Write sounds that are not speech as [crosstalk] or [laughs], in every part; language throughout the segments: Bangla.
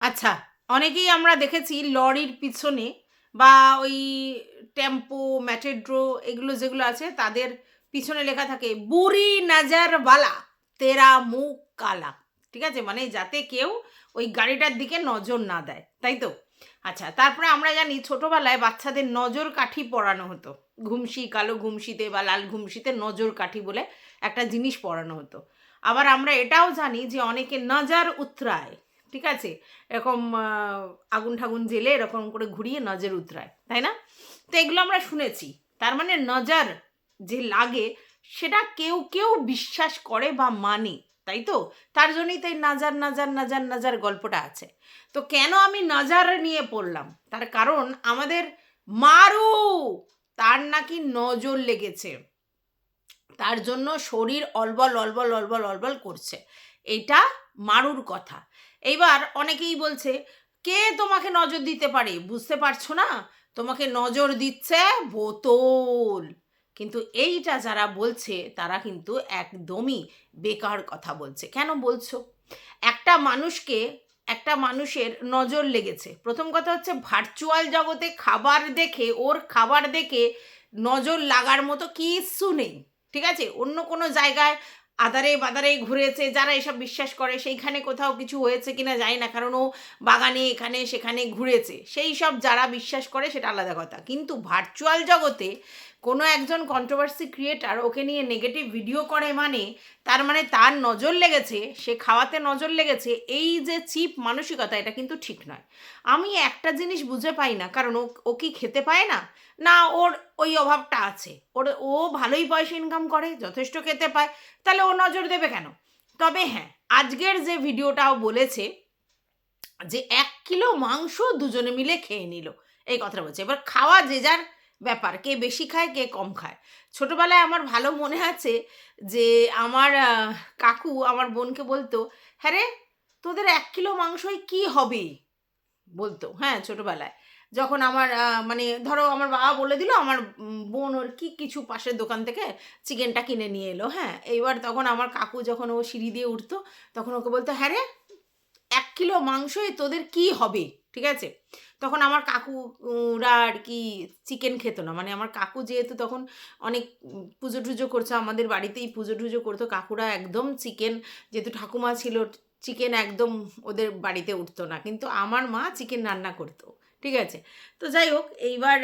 আচ্ছা অনেকেই আমরা দেখেছি লরির পিছনে বা ওই টেম্পো, ম্যাটেড্রো এগুলো যেগুলো আছে তাদের পিছনে লেখা থাকে, বুড়ি নজর বালা তেরা মুখ কালা। ঠিক আছে? মানে যাতে কেউ ওই গাড়িটার দিকে নজর না দেয়, তাই তো? আচ্ছা তারপরে আমরা জানি ছোটোবেলায় বাচ্চাদের নজর কাঠি পরানো হতো। ঘুমসি, কালো ঘুমসিতে বা লাল ঘুমসিতে নজর কাঠি বলে একটা জিনিস পরানো হতো। আবার আমরা এটাও জানি যে অনেকে নজর উতরায়। ঠিক আছে? এরকম আগুন ঠাগুন জেলে এরকম করে ঘুরিয়ে নজর উতরায়, তাই না? তো এগুলো আমরা শুনেছি। তার মানে নজর যে লাগে, সেটা কেউ কেউ বিশ্বাস করে বা মানে তাই তো? তার জন্যই তাই নাজার নাজার নাজার নাজার গল্পটা আছে। তো কেন আমি নাজার নিয়ে পড়লাম? তার কারণ আমাদের মারু! তার নাকি নজর লেগেছে। তার জন্য শরীর অলবল অলবল অলবল অলবল করছে। এটা মারুর কথা। এইবার অনেকেই বলছে, কে তোমাকে নজর দিতে পারে? বুঝতে পারছ না? তোমাকে নজর দিচ্ছে বোতল। কিন্তু এইটা যারা বলছে, তারা কিন্তু একদমই বেকার কথা বলছে। কেন বলছো? একটা মানুষকে, একটা মানুষের নজর লেগেছে। প্রথম কথা হচ্ছে ভার্চুয়াল জগতে খাবার দেখে, ওর খাবার দেখে নজর লাগার মতো কিচ্ছু নেই। ঠিক আছে? অন্য কোনো জায়গায় আদারে বাদারে ঘুরেছে, যারা এসব বিশ্বাস করে, সেইখানে কোথাও কিছু হয়েছে কিনা জানি না, কারণ ও বাগানে এখানে সেখানে ঘুরেছে। সেই সব যারা বিশ্বাস করে, সেটা আলাদা কথা। কিন্তু ভার্চুয়াল জগতে কোনো একজন কন্ট্রোভার্সি ক্রিয়েটার ওকে নিয়ে নেগেটিভ ভিডিও করে মানে তার মানে তার নজর লেগেছে, সে খাওয়াতে নজর লেগেছে, এই যে চিপ মানসিকতা, এটা কিন্তু ঠিক নয়। আমি একটা জিনিস বুঝে পাই না, কারণ ও ও কি খেতে পায় না? না, ওর ওই অভাবটা আছে। ওর, ও ভালোই পয়সা ইনকাম করে, যথেষ্ট খেতে পায়, তাহলে ও নজর দেবে কেন? তবে হ্যাঁ আজকের যে ভিডিওটাও বলেছে যে এক কিলো মাংস দুজনে মিলে খেয়ে নিল। এই কথাটা বলছে। এবার খাওয়া যে যার ব্যাপার, কে বেশি খায়, কে কম খায়। ছোটবেলায় আমার ভালো মনে আছে যে, আমার কাকু আমার বোনকে বলতো হ্যাঁ রে, তোদের এক কিলো মাংসই কি হবে? বলতো হ্যাঁ ছোটবেলায়। যখন আমার মানে ধরো আমার বাবা বলে দিল, আমার বোন ওর কি কিছু পাশের দোকান থেকে চিকেনটা কিনে নিয়ে এলো হ্যাঁ। এইবার তখন আমার কাকু যখন ও সিঁড়ি দিয়ে উঠতো, তখন ওকে বলতো হ্যাঁ রে, এক কিলো মাংসই তোদের কি হবে? ঠিক আছে? তখন আমার কাকুরা আর কি চিকেন খেত না। মানে আমার কাকু যেহেতু তখন অনেক পুজো টুজো করছে, আমাদের বাড়িতেই পুজো টুজো করতো, কাকুরা একদম চিকেন যেহেতু ঠাকুমা ছিল চিকেন একদম ওদের বাড়িতে উঠতো না। কিন্তু আমার মা চিকেন রান্না করতো, ঠিক আছে? তো যাই হোক, এইবার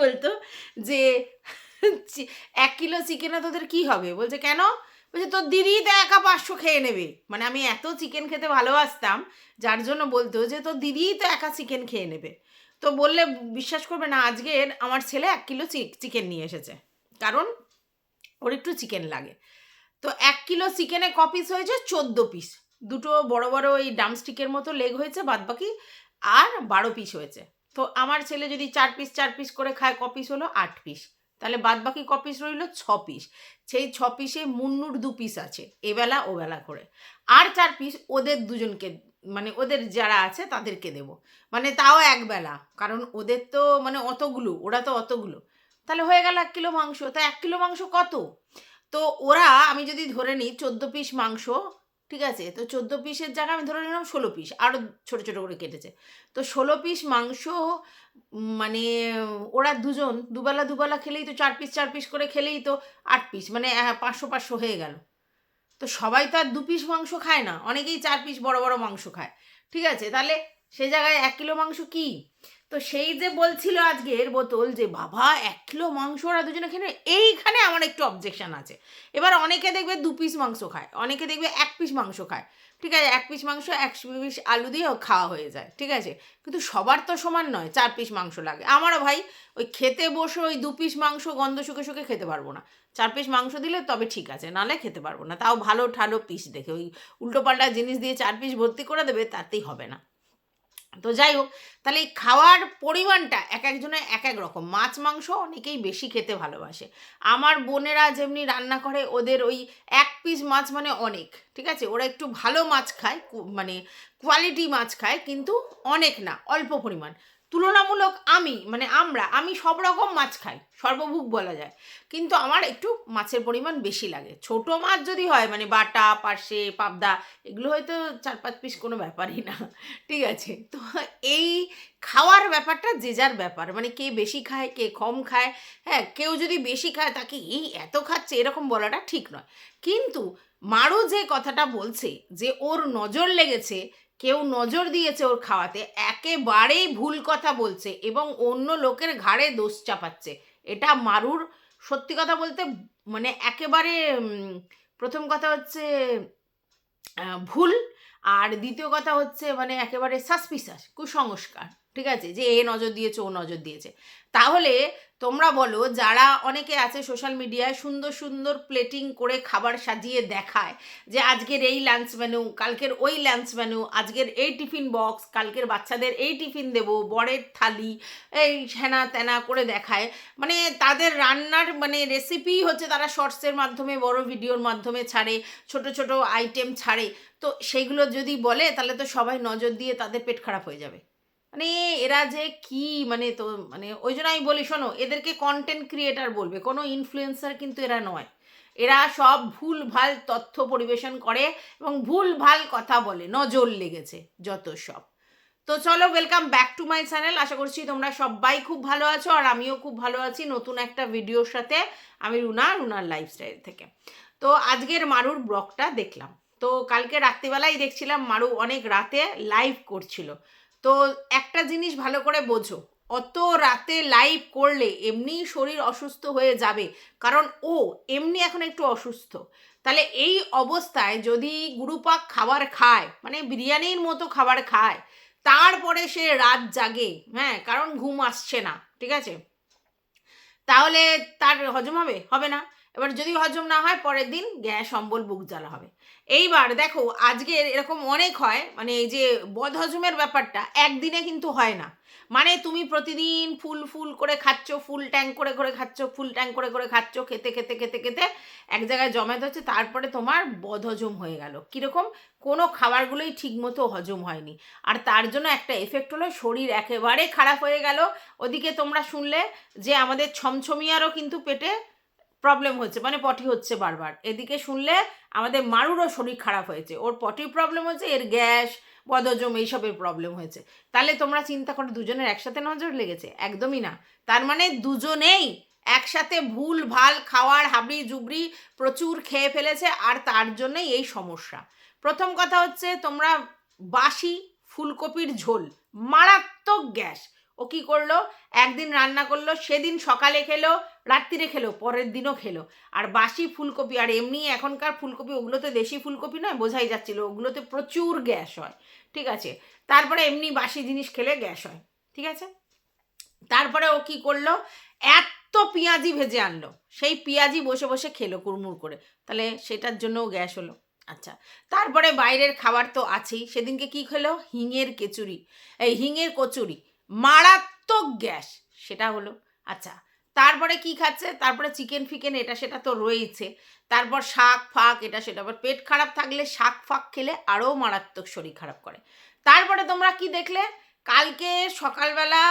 বলতো যে এক কিলো চিকেনে তোদের কি হবে? বলছে, কেন? বলছে, তোর দিদি তো একা পাঁচশো খেয়ে নেবে। মানে আমি এত চিকেন খেতে ভালোবাসতাম, যার জন্য বলতো যে, তোর দিদিই তো একা চিকেন খেয়ে নেবে। তো বললে, বিশ্বাস করবে না, আজকের আমার ছেলে এক কিলো চিকেন নিয়ে এসেছে। কারণ ওর একটু চিকেন লাগে। তো এক কিলো চিকেনে ক পিস হয়েছে? চোদ্দ পিস দুটো বড় বড় ওই ডামস্টিকের মতো লেগ হয়েছে, বাদবাকি আর বারো পিস হয়েছে। তো আমার ছেলে যদি চার পিস চার পিস করে খায়, ক পিস হলো? আট পিস তাহলে বাদবাকি ক পিস রইল? ছ পিস সেই ছ পিসে মুন্নুর দু পিস আছে, এবেলা, ওবেলা করে। আর চার পিস ওদের দুজনকে মানে ওদের যারা আছে তাদেরকে দেব। মানে তাও একবেলা, কারণ ওদের তো মানে অতগুলো, ওরা তো অতগুলো। তাহলে হয়ে গেল এক কিলো মাংস। তা এক কিলো মাংস কত? তো ওরা, আমি যদি ধরে নিই, চোদ্দ পিস মাংস ঠিক আছে? তো চোদ্দ পিসের জায়গায় আমি ধরে নিলাম ষোলো পিস আরও ছোটো ছোটো করে কেটেছে। তো ষোলো পিস মাংস মানে ওরা দুজন, দুবেলা দুবেলা খেলেই তো চার পিস চার পিস করে খেলেই তো আট পিস মানে পাঁচশো পাঁচশো হয়ে গেল। তো সবাই তো আর দু পিস মাংস খায় না, অনেকেই চার পিস বড় বড় মাংস খায়। ঠিক আছে? তাহলে সে জায়গায় এক কিলো মাংস কি? তো সেই যে বলছিল আজকের বোতল যে বাবা এক কিলো মাংস ওরা দুজনে নেবে, এইখানে আমার একটু অবজেকশন আছে। এবার অনেকে দেখবে দু পিস মাংস খায় অনেকে দেখবে এক পিস মাংস খায়। ঠিক আছে এক পিস মাংস এক পিস আলু দিয়েও খাওয়া হয়ে যায় ঠিক আছে? কিন্তু সবার তো সমান নয় চার পিস মাংস লাগে। আমারও ভাই ওই খেতে বসে ওই দু পিস মাংস গন্ধ শুকে শুকে খেতে পারব না। চার পিস মাংস দিলে তবে ঠিক আছে নালে খেতে পারব না। তাও ভালো ঠালো পিস দেখে। ওই উল্টোপাল্টা জিনিস দিয়ে চার পিস ভর্তি করে দেবে তাতেই হবে না। তো যাই হোক তাহলে এই খাওয়ার পরিমাণটা এক একজনের এক এক রকম। মাছ, মাংস অনেকেই বেশি খেতে ভালোবাসে। আমার বোনেরা যেমনি রান্না করে, ওদের ওই এক পিস মাছ মানে অনেক, ঠিক আছে? ওরা একটু ভালো মাছ খায় মানে কোয়ালিটি মাছ খায়, কিন্তু অনেক না, অল্প পরিমাণ। তুলনামূলক আমি মানে আমরা, আমি সব রকম মাছ খাই সর্বভুক বলা যায়। কিন্তু আমার একটু মাছের পরিমাণ বেশি লাগে। ছোট মাছ যদি হয় মানে বাটা, পার্শে, পাবদা, এগুলো হয়তো চার পাঁচ পিস কোনো ব্যাপারই না, [laughs] ঠিক আছে? তো এই খাওয়ার ব্যাপারটা যে যার ব্যাপার মানে কে বেশি খায়, কে কম খায় হ্যাঁ কেউ যদি বেশি খায়, তাকে এই এত খাচ্ছে, এরকম বলাটা ঠিক নয়। কিন্তু মারু যে কথাটা বলছে, যে ওর নজর লেগেছে কেউ নজর দিয়েছে ওর খাওয়াতে, একেবারেই ভুল কথা বলছে এবং অন্য লোকের ঘাড়ে দোষ চাপাচ্ছে। এটা মারুর সত্যি কথা বলতে মানে একেবারে প্রথম কথা হচ্ছে ভুল। আর দ্বিতীয় কথা হচ্ছে মানে একেবারে সাসপিসাস, কুসংস্কার। ঠিক আছে? যে এ নজর দিয়েছে, ও নজর দিয়েছে। তাহলে তোমরা বলো, যারা অনেকে আছে সোশ্যাল মিডিয়ায় সুন্দর সুন্দর প্লেটিং করে খাবার সাজিয়ে দেখায় যে আজকের এই লাঞ্চ মেনু কালকের ওই লাঞ্চ মেনু আজকের এই টিফিন বক্স কালকের বাচ্চাদের এই টিফিন দেব, বরের থালি, এই হেনা তেনা করে দেখায়। মানে তাদের রান্নার মানে রেসিপি হচ্ছে তারা শর্টসের মাধ্যমে, বড় ভিডিওর মাধ্যমে ছাড়ে, ছোট ছোট আইটেম ছাড়ে। তো সেইগুলো যদি বলে, তাহলে তো সবাই নজর দিয়ে তাদের পেট খারাপ হয়ে যাবে। মানে এরা যে কি মানে তো মানে ওই জন্য আমি বলি, শোনো, এদেরকে কন্টেন্ট ক্রিয়েটার বলবে, কোনো ইনফ্লুয়েন্সার কিন্তু এরা নয়। এরা সব ভুল ভালো তথ্য পরিবেশন করে এবং ভুল ভালো কথা বলে, নজর লেগেছে যত সব। তো চলো welcome back to my channel আশা করছি তোমরা সবাই খুব ভালো আছো আর আমিও খুব ভালো আছি নতুন একটা ভিডিওর সাথে, আমি রুনা, রুনার লাইফস্টাইল থেকে। তো আজকের মারুর ব্লগটা দেখলাম। তো কালকে রাত্রিবেলাই দেখছিলাম মারু অনেক রাতে লাইভ করছিল। তো একটা জিনিস ভালো করে বোঝো। অত রাতে লাইভ করলে এমনি শরীর অসুস্থ হয়ে যাবে, কারণ ও এমনি এখন একটু অসুস্থ। তাহলে এই অবস্থায় যদি গুরুপাক খাবার খায় মানে বিরিয়ানির মতো খাবার খায়, তারপরে সে রাত জাগে হ্যাঁ কারণ ঘুম আসছে না, ঠিক আছে? তাহলে তার হজম হবে? হবে না। এবার যদি হজম না হয়, পরের দিন গ্যাস, অম্বল, বুক জ্বালা হবে। এইবার দেখো, আজকে এরকম অনেক হয় মানে এই যে বদহজমের ব্যাপারটা একদিনে কিন্তু হয় না। মানে তুমি প্রতিদিন ফুল ফুল করে খাচ্ছ, ফুল ট্যাঙ্ক করে করে খাচ্ছ, ফুল ট্যাঙ্ক করে করে খাচ্ছ, খেতে খেতে খেতে খেতে এক জায়গায় জমাতে হচ্ছে, তারপরে তোমার বদহজম হয়ে গেল। কীরকম? কোনো খাবারগুলোই ঠিকমতো হজম হয়নি। আর তার জন্য একটা এফেক্ট হলো, শরীর একেবারে খারাপ হয়ে গেল। ওদিকে তোমরা শুনলে যে আমাদের ছমছমিয়ারও কিন্তু পেটে প্রবলেম হচ্ছে মানে পটি হচ্ছে বারবার। এদিকে শুনলে আমাদের মারুরও শরীর খারাপ হয়েছে। ওর পটির প্রবলেম হচ্ছে, এর গ্যাস বদজম এইসবের প্রবলেম হয়েছে। তাহলে তোমরা চিন্তা করো, দুজনের একসাথে নজর লেগেছে? একদমই না। তার মানে দুজনেই একসাথে ভুল, ভালো, খাওয়ার, হাবড়ি, জুবড়ি প্রচুর খেয়ে ফেলেছে, আর তার জন্যই এই সমস্যা। প্রথম কথা হচ্ছে, তোমরা বাসি ফুলকপির ঝোল, মারাত্মক গ্যাস। ও কি করল? একদিন রান্না করল, সেদিন সকালে খেলো রাত্রিরে খেলো, পরের দিনও খেলো। আর বাসি ফুলকপি, আর এমনি এখনকার ফুলকপি, ওগুলোতে দেশি ফুলকপি নয়, বোঝাই যাচ্ছিল, ওগুলোতে প্রচুর গ্যাস হয়, ঠিক আছে? তারপরে এমনি বাসি জিনিস খেলে গ্যাস হয়, ঠিক আছে? তারপরে ও কি করল? এত পেঁয়াজি ভেজে আনলো, সেই পেঁয়াজি বসে বসে খেলো কুড়মুড় করে। তাহলে সেটার জন্যও গ্যাস হলো আচ্ছা। তারপরে বাইরের খাবার তো আছেই, সেদিনকে কি খেলো? হিঙের কেচুরি, এই হিঙের কচুরি। মারাত্মক গ্যাস, সেটা হলো। আচ্ছা তারপরে কি খাচ্ছে? তারপরে চিকেন ফিকেন এটা, সেটা তো রয়েছে তারপর শাক, ফাক, এটা, সেটা। আবার পেট খারাপ থাকলে শাক, ফাক খেলে আরও মারাত্মক শরীর খারাপ করে। তারপরে তোমরা কি দেখলে? কালকে সকালবেলা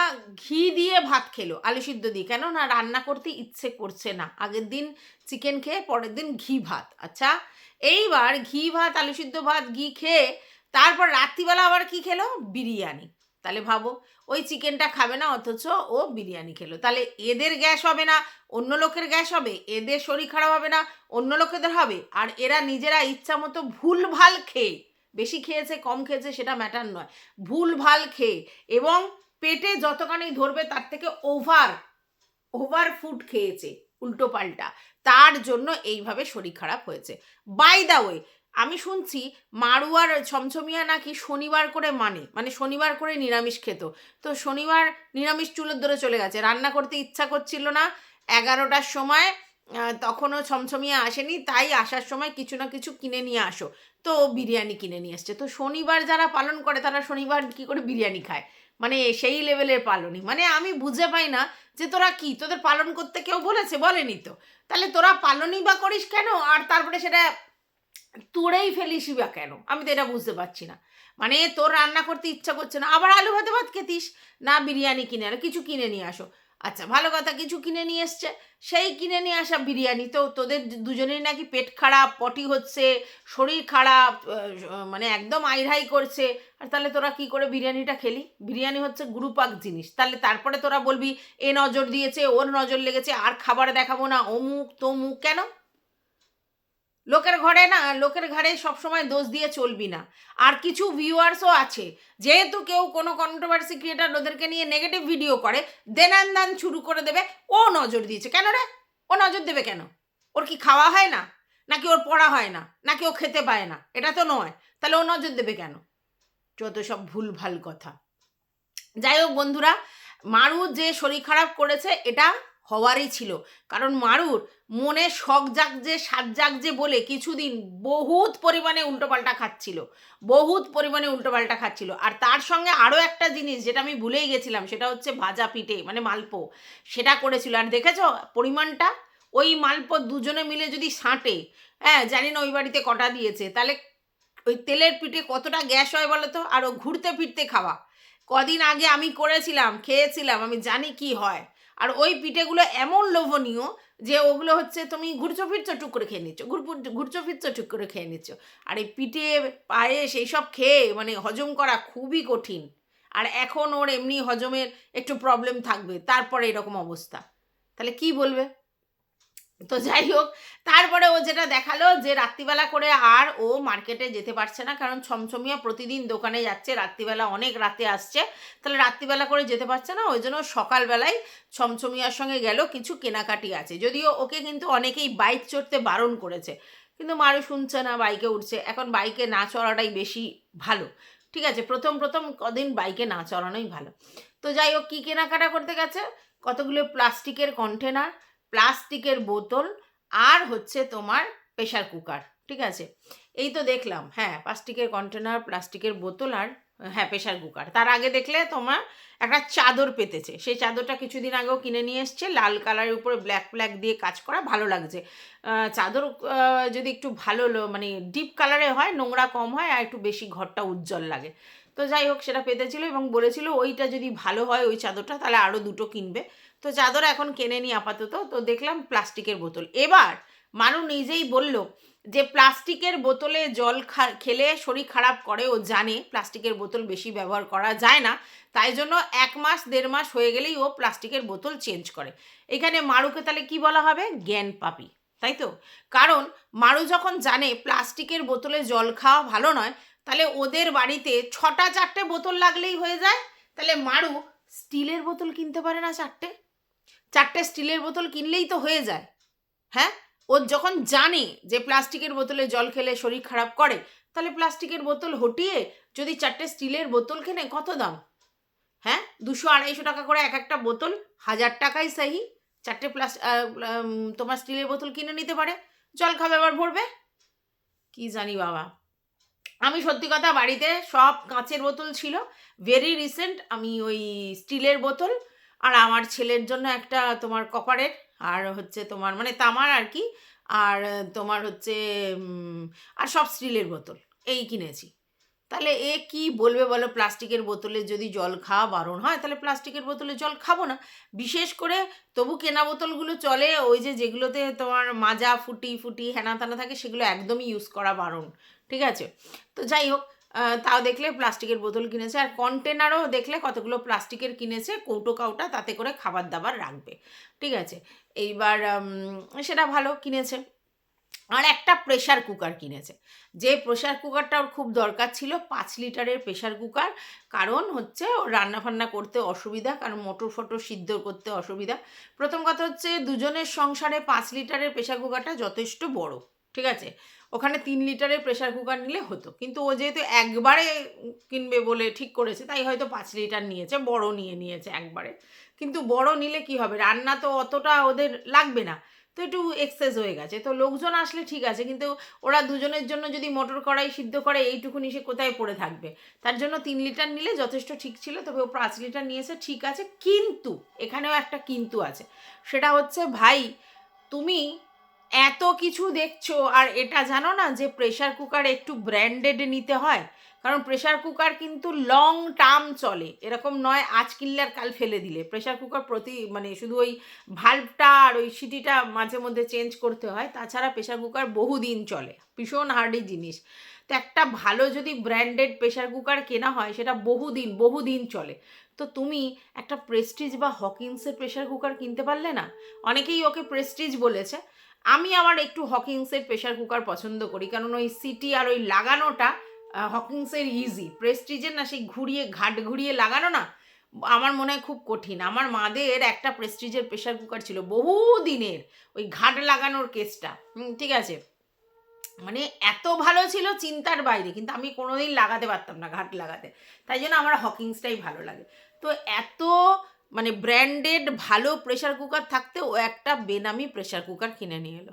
ঘি দিয়ে ভাত খেলো, আলু সিদ্ধ দিয়ে। কেন না, রান্না করতে ইচ্ছে করছে না। আগের দিন চিকেন খেয়ে পরের দিন ঘি ভাত। আচ্ছা এইবার ঘি ভাত, আলু সিদ্ধ ভাত, ঘি খেয়ে তারপর রাত্রিবেলা আবার কি খেলো? বিরিয়ানি। তাহলে ভাবো, ওই চিকেনটা খাবে না, অথচ ও বিরিয়ানি খেলো। তাহলে এদের গ্যাস হবে না, অন্য লোকের গ্যাস হবে, এদের শরীর খারাপ হবে না, অন্য লোকেদের হবে, আর এরা নিজেরা ইচ্ছা মতো ভুল ভালো খেয়ে, বেশি খেয়েছে, কম খেয়েছে, সেটা ম্যাটার নয়। ভুল ভালো খেয়ে এবং পেটে যতখানি ধরবে, তার থেকে ওভার ওভার ফুড খেয়েছে উল্টো পাল্টা তার জন্য এইভাবে শরীর খারাপ হয়েছে। বাই দা ওয়ে আমি শুনছি মারুয়ার ছমছমিয়া নাকি শনিবার করে মানে মানে শনিবার করে নিরামিষ খেত। তো শনিবার নিরামিষ চুলোর ধরে চলে গেছে। রান্না করতে ইচ্ছা করছিল না। এগারোটার সময় তখনও ছমছমিয়া আসেনি। তাই আসার সময় কিছু না কিছু কিনে নিয়ে আসো। তো বিরিয়ানি কিনে নিয়ে এসছে। তো শনিবার যারা পালন করে, তারা শনিবার কি করে বিরিয়ানি খায়? মানে সেই লেভেলের পালনই। মানে আমি বুঝে পাই না যে তোরা কি? তোদের পালন করতে কেউ বলেছে? বলেনি তো। তাহলে তোরা পালনই বা করিস কেন? আর তারপরে সেটা তোরেই ফেলিসই বা কেন? আমি তো এটা বুঝতে পারছি না। মানে তোর রান্না করতে ইচ্ছা করছে না। আবার আলু ভাতে ভাত খেতিস? না, বিরিয়ানি কিনে আনো। কিছু কিনে নিয়ে আসো। আচ্ছা ভালো কথা, কিছু কিনে নিয়ে এসছে। সেই কিনে নিয়ে আসা বিরিয়ানি তো তোদের দুজনেই নাকি পেট খারাপ, পটি হচ্ছে, শরীর খারাপ মানে একদম আইরাই করছে। আর তাহলে তোরা কি করে বিরিয়ানিটা খেলি? বিরিয়ানি হচ্ছে গুরুপাক জিনিস। তাহলে তারপরে তোরা বলবি, এ নজর দিয়েছে, ওর নজর লেগেছে, আর খাবার দেখাবো না, অমুক, তমুক। কেন? লোকের ঘরে না, লোকের ঘরে সবসময় দোষ দিয়ে চলবি না। আর কিছু ভিউয়ার্সও আছে, যেহেতু কেউ কোনো কন্ট্রোভার্সি ক্রিয়েটার ওদেরকে নিয়ে নেগেটিভ ভিডিও করে দেনান দান শুরু করে দেবে, ও নজর দিয়েছে। কেন রে? ও নজর দেবে কেন? ওর কি খাওয়া হয় না? নাকি ওর পড়া হয় না? নাকি ও খেতে পায় না? এটা তো নয়। তাহলে ও নজর দেবে কেন? যত সব ভুল ভালো কথা। যাই হোক বন্ধুরা মারু যে শরীর খারাপ করেছে, এটা হওয়ারই ছিল। কারণ মারুর মনে শখ জাগছে সাত জাগছে বলে কিছুদিন বহুত পরিমাণে উল্টোপাল্টা খাচ্ছিল। বহুত পরিমাণে উল্টোপাল্টা খাচ্ছিল। আর তার সঙ্গে আরও একটা জিনিস যেটা আমি ভুলেই গেছিলাম, সেটা হচ্ছে ভাজা পিঠে মানে মালপো। সেটা করেছিল। আর দেখেছ পরিমাণটা? ওই মালপো দুজনে মিলে যদি সাঁটে হ্যাঁ জানি না ওই বাড়িতে কটা দিয়েছে। তাহলে ওই তেলের পিঠে কতটা গ্যাস হয় বলো তো? আর ও ঘুরতে ফিরতে খাওয়া। কদিন আগে আমি করেছিলাম, খেয়েছিলাম, আমি জানি কি হয়। আর ওই পিঠেগুলো এমন লোভনীয় যে ওগুলো হচ্ছে তুমি ঘুরছো ফিরছো টুক করে খেয়ে নিচ্ছ ঘুরছো ফিরছো টুক করে খেয়ে নিচ্ছ। আর এই পিঠে, পায়েস এইসব খেয়ে মানে হজম করা খুবই কঠিন। আর এখন ওর এমনি হজমের একটু প্রবলেম থাকবে, তারপরে এরকম অবস্থা। তাহলে কি বলবে? তো যাই হোক, তারপরে ও যেটা দেখাল যে রাত্রিবেলা করে আর ও মার্কেটে যেতে পারছে না, কারণ ছমছমিয়া প্রতিদিন দোকানে যাচ্ছে, রাত্রিবেলা অনেক রাতে আসছে। তাহলে রাত্রিবেলা করে যেতে পারছে না, ওই জন্য সকালবেলায় ছমছমিয়ার সঙ্গে গেল, কিছু কেনাকাটি আছে। যদিও ওকে কিন্তু অনেকেই বাইক চড়তে বারণ করেছে, কিন্তু মারু শুনছে না, বাইকে উঠছে। এখন বাইকে না চড়াটাই বেশি ভালো, ঠিক আছে? প্রথম প্রথম কদিন বাইকে না চড়ানোই ভালো। তো যাই হোক, কী কেনাকাটা করতে গেছে? কতগুলো প্লাস্টিকের কন্টেনার প্লাস্টিকের বোতল আর হচ্ছে তোমার প্রেশার কুকার, ঠিক আছে? এই তো দেখলাম হ্যাঁ প্লাস্টিকের কন্টেনার, প্লাস্টিকের বোতল আর হ্যাঁ প্রেশার কুকার। তার আগে দেখলে তোমার একটা চাদর পেতেছে, সেই চাদরটা কিছুদিন আগেও কিনে নিয়ে এসছে, লাল কালারের উপরে ব্ল্যাক ব্ল্যাক দিয়ে কাজ করা, ভালো লাগছে। চাদর যদি একটু ভালো মানে ডিপ কালারে হয়, নোংরা কম হয়, আর একটু বেশি ঘরটা উজ্জ্বল লাগে। তো যাই হোক, সেটা পেতেছিল এবং বলেছিল, ওইটা যদি ভালো হয়, ওই চাদরটা, তাহলে আরও দুটো কিনবে। তো চাদর এখন কেনে নি আপাতত, তো দেখলাম প্লাস্টিকের বোতল। এবার মানু নিজেই বলল যে প্লাস্টিকের বোতলে জল খেলে শরীর খারাপ করে, ও জানে প্লাস্টিকের বোতল বেশি ব্যবহার করা যায় না, তাই জন্য এক মাস, দেড় মাস হয়ে গেলেই ও প্লাস্টিকের বোতল চেঞ্জ করে। এখানে মারুকে তাহলে কি বলা হবে? জ্ঞান পাপি, তাই তো? কারণ মারু যখন জানে প্লাস্টিকের বোতলে জল খাওয়া ভালো নয়, তাহলে ওদের বাড়িতে ছটা, চারটে বোতল লাগলেই হয়ে যায়। তাহলে মারু স্টিলের বোতল কিনতে পারে না চারটে? চারটে স্টিলের বোতল কিনলেই তো হয়ে যায়। হ্যাঁ? ও যখন জানে যে প্লাস্টিকের বোতলে জল খেলে শরীর খারাপ করে, তাহলে প্লাস্টিকের বোতল হটিয়ে যদি চারটে স্টিলের বোতল কেনে, কত দাম? হ্যাঁ? দুশো আড়াইশো টাকা করে এক একটা বোতল হাজার টাকাই সাহি চারটে প্লাস তোমার স্টিলের বোতল কিনে নিতে পারে। জল খাবে, আবার ভরবে? কি জানি বাবা। আমি সত্যি কথা, বাড়িতে সব কাঁচের বোতল ছিল। ভেরি রিসেন্ট আমি ওই স্টিলের বোতল আর আমার ছেলের জন্য একটা তোমার কপারের আর হচ্ছে তোমার মানে তামার আর কি, আর তোমার হচ্ছে আর সব স্টিলের বোতল, এই কিনেছি। তাহলে এ কি বলবে বলো, প্লাস্টিকের বোতলে যদি জল খাওয়া বারণ হয়, তাহলে প্লাস্টিকের বোতলে জল খাব না। বিশেষ করে তবু কেনা বোতলগুলো চলে, ওই যে যেগুলোতে তোমার মাজা, ফুটি ফুটি হেনা তেনা থাকে, সেগুলো একদমই ইউজ করা বারণ, ঠিক আছে? তো যাই হোক তাও দেখলে প্লাস্টিকের বোতল কিনেছে। আর কন্টেনারও দেখলে কতগুলো প্লাস্টিকের কিনেছে, কৌটো কাউটা তাতে করে খাবার দাবার রাখবে। ঠিক আছে? এইবার সেটা ভালো কিনেছে। আর একটা প্রেশার কুকার কিনেছে। যে প্রেশার কুকারটা ওর খুব দরকার ছিল, পাঁচ লিটারের প্রেশার কুকার। কারণ হচ্ছে ও রান্না ফান্না করতে অসুবিধা, কারণ মোটর ফটো সিদ্ধ করতে অসুবিধা। প্রথম কথা হচ্ছে দুজনের সংসারে পাঁচ লিটারের প্রেশার কুকারটা যথেষ্ট বড়। ঠিক আছে? ওখানে তিন লিটারের প্রেশার কুকার নিলে হতো। কিন্তু ও যেহেতু একবারে কিনবে বলে ঠিক করেছে, তাই হয়তো পাঁচ লিটার নিয়েছে, বড় নিয়ে নিয়েছে একবারে। কিন্তু বড় নিলে কি হবে? রান্না তো অতটা ওদের লাগবে না। তো একটু এক্সেস হয়ে গেছে। তো লোকজন আসলে ঠিক আছে, কিন্তু ওরা দুজনের জন্য যদি মোটর কড়াই সিদ্ধ করে, এইটুকুনি সে কোথায় পড়ে থাকবে? তার জন্য তিন লিটার নিলে যথেষ্ট ঠিক ছিল, তবে ও পাঁচ লিটার নিয়েছে, ঠিক আছে। কিন্তু, এখানেও একটা কিন্তু আছে। সেটা হচ্ছে, ভাই, তুমি এত কিছু দেখছ, আর এটা জানো না যে প্রেশার কুকার একটু ব্র্যান্ডেড নিতে হয়? কারণ প্রেশার কুকার কিন্তু লং টার্ম চলে। এরকম নয়, আজ কিনলে আর কাল ফেলে দিলে। প্রেশার কুকার প্রতি মানে শুধু ওই ভাল্বটা আর ওই সিটিটা মাঝে মধ্যে চেঞ্জ করতে হয়, তাছাড়া প্রেশার কুকার বহুদিন চলে। ভীষণ হার্ডি জিনিস। তো একটা ভালো যদি ব্র্যান্ডেড প্রেশার কুকার কেনা হয়, সেটা বহুদিন বহুদিন চলে। তো তুমি একটা প্রেস্টিজ বা হকিংসের প্রেশার কুকার কিনতে পারলে না? অনেকেই ওকে প্রেস্টিজ বলেছে। আমি আমার একটু হকিংসের প্রেশার কুকার পছন্দ করি, কারণ ওই সিটি আর ওই লাগানোটা হকিংসের ইজি প্রেস্টিজের না সেই ঘুরিয়ে, ঘাট ঘুরিয়ে লাগানো না, আমার মনে হয় খুব কঠিন। আমার মাদের একটা প্রেস্টিজের প্রেশার কুকার ছিল, বহু দিনের ওই ঘাট লাগানোর কেসটা ঠিক আছে? মানে এত ভালো ছিল চিন্তার বাইরে, কিন্তু আমি কোনোদিন লাগাতে পারতাম না ঘাট লাগাতে। তাই জন্য আমার হকিংসটাই ভালো লাগে। তো এত মানে ব্র্যান্ডেড ভালো প্রেশার কুকার থাকতে ও একটা বেনামি প্রেশার কুকার কিনে নিয়ে এলো।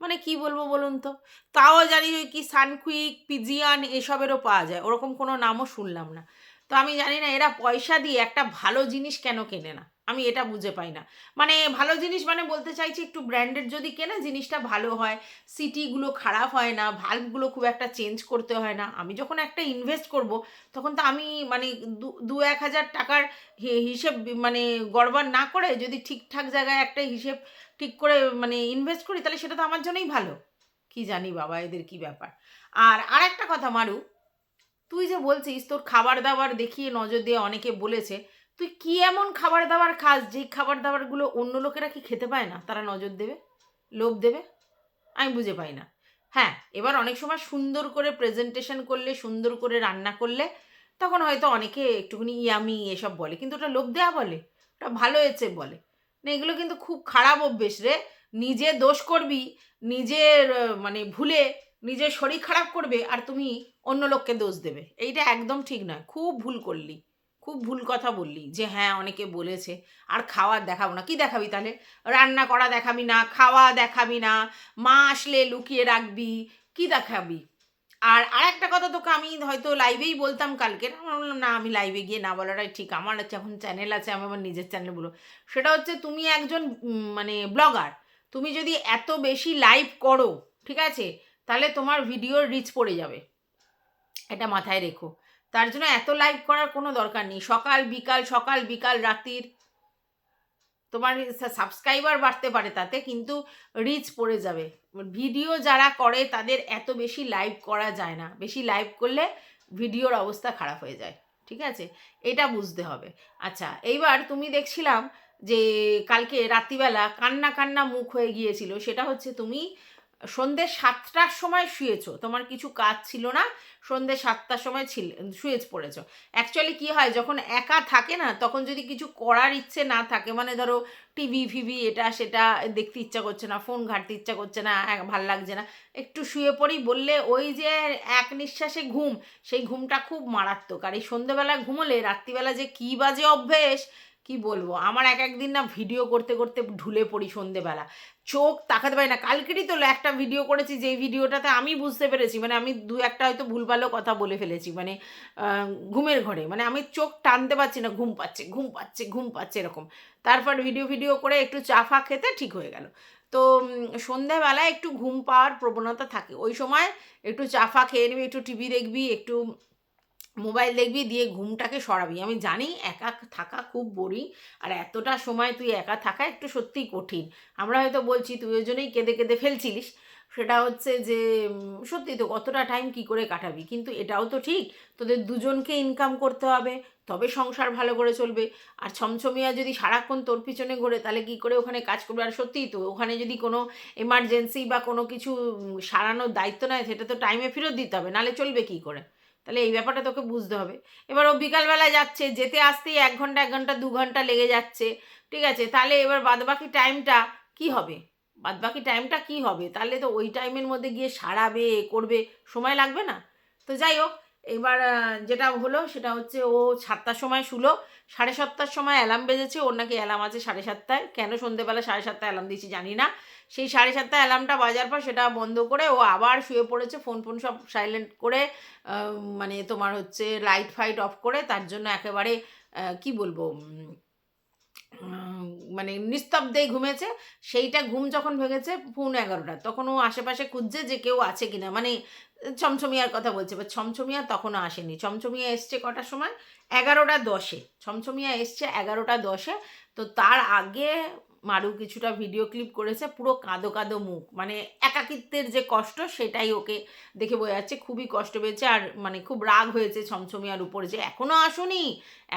মানে কি বলব বলুন তো? তাও জানি ওই কি সানকুইক পিজিয়ান এসবেরও পাওয়া যায়। ওরকম কোনো নামও শুনলাম না। তো আমি জানি না এরা পয়সা দিয়ে একটা ভালো জিনিস কেন কেনে না? আমি এটা বুঝে পাই না। মানে ভালো জিনিস মানে বলতে চাইছি একটু ব্র্যান্ডেড যদি কেনে জিনিসটা ভালো হয় সিটিগুলো খারাপ হয় না ভাল্বগুলো খুব একটা চেঞ্জ করতে হয় না, আমি যখন একটা ইনভেস্ট করব, তখন তো আমি মানে দু- এক হাজার টাকার হিসেব মানে গড়বার না করে যদি ঠিকঠাক জায়গায় একটা হিসেব ঠিক করে মানে ইনভেস্ট করি, তাহলে সেটা তো আমার জন্যই ভালো। কি জানি বাবা এদের কি ব্যাপার। আর আরেকটা কথা মারু, তুই যে বলছিস তোর খাবার দাবার দেখিয়ে নজর দিয়ে অনেকে বলেছে তুই কি এমন খাবার দাবার খাস যেই খাবার দাবারগুলো অন্য লোকেরা কি খেতে পায় না? তারা নজর দেবে? লোভ দেবে? আমি বুঝে পাই না। হ্যাঁ এবার অনেক সময় সুন্দর করে প্রেজেন্টেশন করলে, সুন্দর করে রান্না করলে তখন হয়তো অনেকে একটুখানি ইয়ামি এসব বলে, কিন্তু ওটা লোভ দেওয়া বলে, ওটা ভালো হয়েছে বলে। না, এগুলো কিন্তু খুব খারাপ অভ্যেস রে। নিজে দোষ করবি নিজের মানে ভুলে নিজের শরীর খারাপ করবে আর তুমি অন্য লোককে দোষ দেবে। এইটা একদম ঠিক নয়, খুব ভুল করলি। খুব ভুল কথা বললি যে হ্যাঁ অনেকে বলেছে, আর খাওয়ার দেখাবো না। কি দেখাবি তাহলে? রান্না করা দেখাবি না, খাওয়া দেখাবি না, মা আসলে লুকিয়ে রাখবি, কি দেখাবি? আর আরেকটা কথা তোকে আমি হয়তো লাইভেই বলতাম কালকে আমার বললাম, না, আমি লাইভে গিয়ে না বলাটাই ঠিক। আমার হচ্ছে এখন চ্যানেল আছে, আমি আমার নিজের চ্যানেল বলব সেটা হচ্ছে তুমি একজন মানে ব্লগার তুমি যদি এত বেশি লাইভ করো, ঠিক আছে? তাহলে তোমার ভিডিওর রিচ পড়ে যাবে। এটা মাথায় রেখো। তার জন্য এত লাইভ করার কোনো দরকার নেই। সকাল, বিকাল সকাল, বিকাল, রাত্রির। তোমার সাবস্ক্রাইবার বাড়তে পারে তাতে, কিন্তু রিচ পড়ে যাবে। ভিডিও যারা করে, তাদের এত বেশি লাইভ করা যায় না। বেশি লাইভ করলে ভিডিওর অবস্থা খারাপ হয়ে যায়। ঠিক আছে? এটা বুঝতে হবে। আচ্ছা এইবার তুমি দেখছিলাম যে, কালকে রাত্রিবেলা কান্না কান্না মুখ হয়ে গিয়েছিল। সেটা হচ্ছে তুমি সন্ধ্যে সাতটার সময় শুয়েছো, তোমার কিছু কাজ ছিল না, সন্ধ্যে সাতটার সময় ছিল, শুয়ে পড়েছো। অ্যাকচুয়ালি কি হয়, যখন একা থাকে না, তখন যদি কিছু করার ইচ্ছে না থাকে মানে ধরো টিভি ফিভি এটা সেটা দেখতে ইচ্ছা করছে না ফোন ঘাঁটতে ইচ্ছা করছে না ভালো লাগছে না, একটু শুয়ে পড়ি, বললে ওই যে এক নিঃশ্বাসে ঘুম, সেই ঘুমটা খুব মারাত্মক। আর এই সন্ধ্যেবেলা ঘুমোলে রাত্রিবেলা যে কী বাজে অভ্যেস কি বলব? আমার এক একদিন না ভিডিও করতে করতে ঢুলে পড়ি সন্ধেবেলা। চোখ তাকাতে পারি না। কালকেরই তো একটা ভিডিও করেছি, যেই ভিডিওটাতে আমি বুঝতে পেরেছি মানে আমি দু একটা হয়তো ভুলভালও কথা বলে ফেলেছি মানে ঘুমের ঘরে। মানে আমি চোখ টানতে পারছি না, ঘুম পাচ্ছে ঘুম পাচ্ছে ঘুম পাচ্ছে এরকম। তারপর ভিডিও ভিডিও করে একটু চা ফা খেতে ঠিক হয়ে গেল। তো সন্ধ্যাবেলায় একটু ঘুম পাওয়ার প্রবণতা থাকে। ওই সময় একটু চা ফা খেয়ে নিবি, একটু টিভি দেখবি, একটু মোবাইল দেখবি, দিয়ে ঘুমটাকে সরাবি। আমি জানি একা থাকা খুব বোরিং আর এতটা সময় তুই একা থাকা একটু সত্যিই কঠিন। আমরা হয়তো বলছি, তুই ওই জন্যই কেঁদে কেঁদে ফেলছিলিস। সেটা হচ্ছে যে সত্যি তো কতটা টাইম কি করে কাটাবি? কিন্তু এটাও তো ঠিক, তোদের দুজনকে ইনকাম করতে হবে, তবে সংসার ভালো করে চলবে। আর ছমছমিয়া যদি সারাক্ষণ তোর পিছনে ঘোরে, তাহলে কি করে ওখানে কাজ করবে? আর সত্যিই তো, ওখানে যদি কোনো এমার্জেন্সি বা কোনো কিছু সারানোর দায়িত্ব নেয়, সেটা তো টাইমে ফেরত দিতে হবে নাহলে চলবে কি করে? তাহলে এই ব্যাপারটা তোকে বুঝতে হবে। এবার ও বিকালবেলা যাচ্ছে, যেতে আসতেই এক ঘণ্টা এক ঘণ্টা, দু ঘণ্টা লেগে যাচ্ছে, ঠিক আছে? তাহলে এবার বাদবাকি টাইমটা কি হবে? বাদবাকি টাইমটা কি হবে? তাহলে তো ওই টাইমের মধ্যে গিয়ে সারাবে, করবে, সময় লাগবে না? তো যাই হোক, এবার যেটা হলো সেটা হচ্ছে ও সাতটার সময় শুলো, সাড়ে সাতটার সময় অ্যালার্ম বেজেছে, ওর নাকি অ্যালার্ম আছে সাড়ে সাতটায়। কেন সন্ধেবেলা সাড়ে সাতটায় অ্যালার্ম দিয়েছি জানি না। সেই সাড়ে সাতটা অ্যালার্মটা বাজার পর সেটা বন্ধ করে ও আবার শুয়ে পড়েছে ফোন ফোন সব সাইলেন্ট করে মানে তোমার হচ্ছে লাইট ফাইট অফ করে, তার জন্য একেবারে কি বলব মানে নিস্তব্ধেই ঘুমেছে। সেইটা ঘুম যখন ভেঙেছে পৌনে এগারোটা, তখন ও আশেপাশে খুঁজছে যে কেউ আছে কিনা। মানে ছমছমিয়ার কথা বলছে বা ছমছমিয়া তখনও আসেনি। ছমছমিয়া এসছে কটার সময়? এগারোটা দশে। ছমছমিয়া এসছে এগারোটা দশে। তো তার আগে মারু কিছুটা ভিডিও ক্লিপ করেছে, পুরো কাঁদো কাঁদো মুখ। মানে একাকিত্বের যে কষ্ট, সেটাই ওকে দেখে বোঝা যাচ্ছে, খুবই কষ্ট পেয়েছে আর মানে খুব রাগ হয়েছে ছমছমিয়ার উপর যে এখনও আসুনি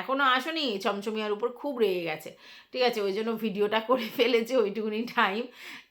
এখনও আসুনি, ছমছমিয়ার উপর খুব রেগে গেছে। ঠিক আছে, ওই জন্য ভিডিওটা করে ফেলেছে ওইটুকুনি টাইম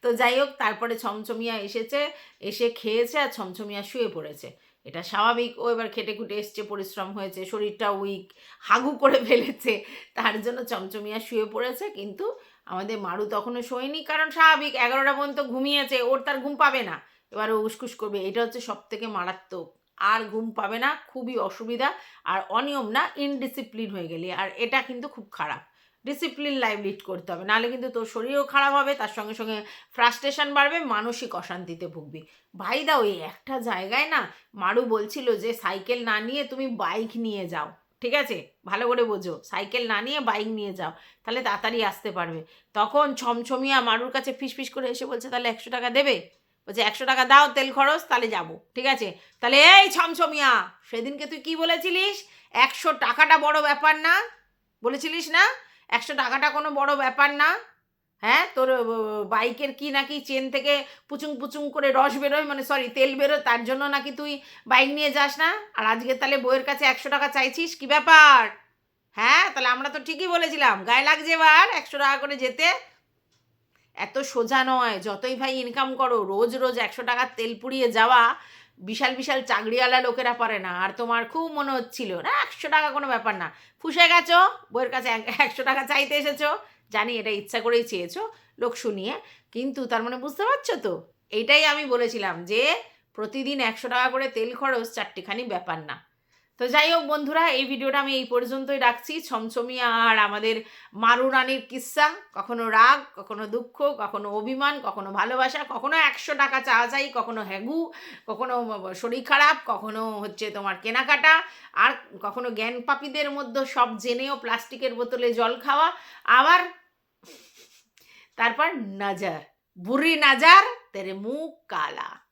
তো যাই হোক, তারপরে ছমছমিয়া এসেছে, এসে খেয়েছে আর ছমছমিয়া শুয়ে পড়েছে। এটা স্বাভাবিক, ও এবার খেটে খুটে এসছে, পরিশ্রম হয়েছে শরীরটা উইক হাগু করে ফেলেছে, তার জন্য চমচমিয়া শুয়ে পড়েছে, কিন্তু আমাদের মারু তখনও শোয়নি, কারণ স্বাভাবিক এগারোটা পর্যন্ত ঘুমিয়েছে, ওর তার ঘুম পাবে না। এবার ও উসকুস করবে, এটা হচ্ছে সব থেকে মারাত্মক। আর ঘুম পাবে না, খুবই অসুবিধা, আর অনিয়ম না ইনডিসিপ্লিন হয়ে গেলে, আর এটা কিন্তু খুব খারাপ। ডিসিপ্লিন লাইফ লিড করতে হবে, নাহলে কিন্তু তোর শরীরও খারাপ হবে, তার সঙ্গে সঙ্গে ফ্রাস্ট্রেশন বাড়বে, মানসিক অশান্তিতে ভুগবি। ভাই দা ওই একটা জায়গায় না, মারু বলছিল যে, সাইকেল না নিয়ে তুমি বাইক নিয়ে যাও। ঠিক আছে? ভালো করে বোঝো। সাইকেল না নিয়ে বাইক নিয়ে যাও, তাহলে তাড়াতাড়ি আসতে পারবে। তখন ছমছমিয়া মারুর কাছে ফিস ফিস করে এসে বলছে, তাহলে একশো টাকা দেবে? বলছে, একশো টাকা দাও, তেল খরচ, তাহলে যাব। ঠিক আছে? তাহলে এই ছমছমিয়া, সেদিনকে তুই কি বলেছিলিস? একশো টাকাটা বড় ব্যাপার না? বলেছিলিস না? একশো টাকাটা কোনো বড় ব্যাপার না? হ্যাঁ? তোর বাইকের কি নাকি চেন থেকে পুচুং পুচুং করে রস বেরোয়? মানে সরি তেল বেরোয়, তার জন্য নাকি তুই বাইক নিয়ে যাস না? আর আজকে তাহলে বইয়ের কাছে একশো টাকা চাইছিস? কি ব্যাপার? হ্যাঁ? তাহলে আমরা তো ঠিকই বলেছিলাম। গায়ে লাগছে এবার একশো টাকা করে যেতে। এত সোজা নয়। যতই ভাই ইনকাম করো, রোজ রোজ একশো টাকার তেল পুড়িয়ে যাওয়া বিশাল বিশাল চাকরিওয়ালা লোকেরা পারে না। আর তোমার খুব মনে হচ্ছিল, না, একশো টাকা কোনো ব্যাপার না। ফুসে গেছো বইয়ের কাছে এক- একশো টাকা চাইতে এসেছ। জানি এটা ইচ্ছা করেই চেয়েছো, লোক শুনিয়ে। কিন্তু তার মানে বুঝতে পারছ তো? এইটাই আমি বলেছিলাম যে প্রতিদিন একশো টাকা করে তেল খরচ চারটিখানি ব্যাপার না। তো যাই হোক বন্ধুরা, এই ভিডিওটা আমি এই পর্যন্তই রাখছি। ছমছমিয়া আর আমাদের মারু রানীর কিস্সা কখনো রাগ, কখনো দুঃখ, কখনো অভিমান, কখনো ভালোবাসা, কখনো একশো টাকা চাওয়া চাই কখনো হ্যাগু, কখনো শরীর খারাপ, কখনো হচ্ছে তোমার কেনাকাটা, আর কখনো জ্ঞান পাপীদের মধ্যে সব জেনেও প্লাস্টিকের বোতলে জল খাওয়া। আবার তারপর নাজার, বুড়ি নাজার, তেরে মুখ কালা।